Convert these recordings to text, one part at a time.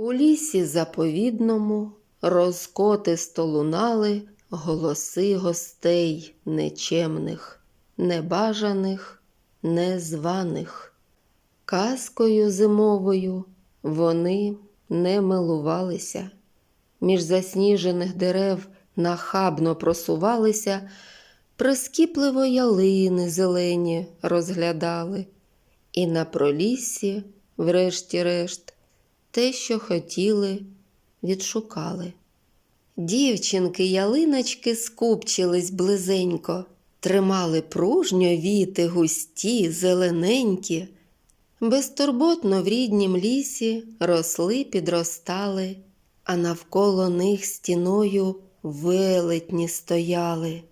У лісі заповідному розкотисто лунали голоси гостей нечемних, небажаних, незваних. Казкою зимовою вони не милувалися. Між засніжених дерев нахабно просувалися, прискіпливо ялини зелені розглядали, і на проліссі, врешті-решт, те, що хотіли, відшукали. Дівчинки ялиночки скупчились близенько, тримали пружньо віти густі, зелененькі, безтурботно в ріднім лісі росли, підростали, а навколо них стіною велетні стояли,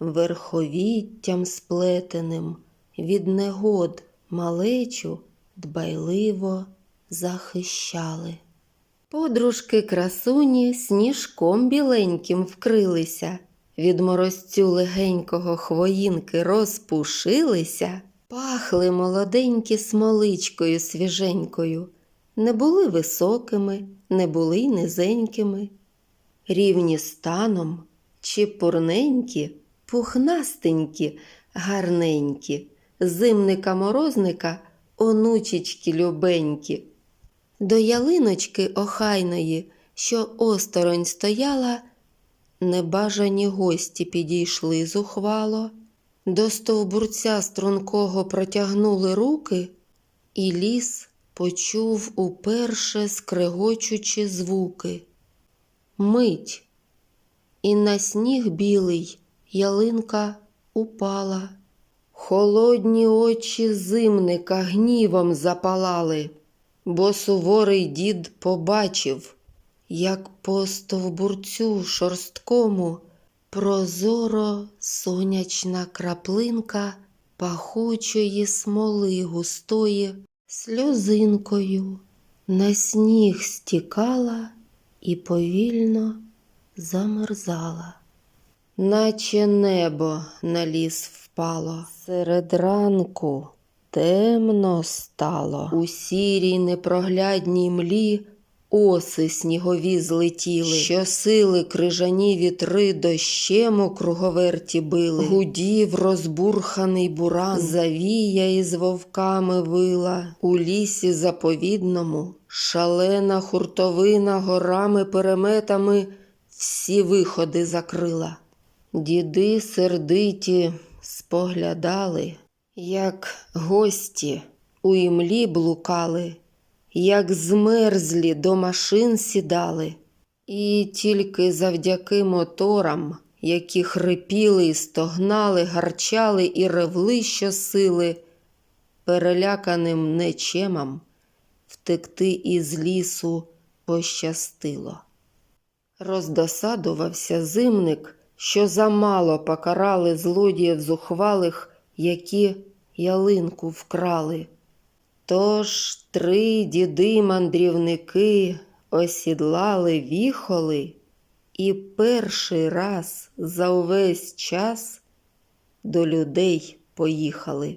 верховіттям сплетеним від негод малечу дбайливо захищали. Подружки красуні сніжком біленьким вкрилися, від морозцю легенького хвоїнки розпушилися, пахли молоденькі смоличкою свіженькою, не були високими, не були й низенькими, рівні станом, чепурненькі, пухнастенькі, гарненькі, зимника-морозника, онучечки любенькі. До ялиночки охайної, що осторонь стояла, небажані гості підійшли зухвало, до стовбурця стрункого протягнули руки, і ліс почув уперше скрегочучі звуки. Мить, і на сніг білий ялинка упала. Холодні очі зимника гнівом запалали бо суворий дід побачив, як по стовбурцю шорсткому прозоро сонячна краплинка пахучої смоли густої сльозинкою на сніг стікала і повільно замерзала. Наче небо на ліс впало серед ранку. Темно стало. У сірій непроглядній млі оси снігові злетіли, що сили крижані вітри дощем у круговерті били, гудів розбурханий буран, завія із вовками вила, у лісі заповідному, шалена хуртовина горами переметами всі виходи закрила. Діди сердиті споглядали як гості у імлі блукали, як змерзлі до машин сідали, і тільки завдяки моторам, які хрипіли і стогнали, гарчали і ревли щосили, переляканим нечемам втекти із лісу пощастило. Роздосадувався зимник, що замало покарали злодіїв зухвалих які ялинку вкрали. Тож три діди-мандрівники осідлали віхоли і перший раз за увесь час до людей поїхали.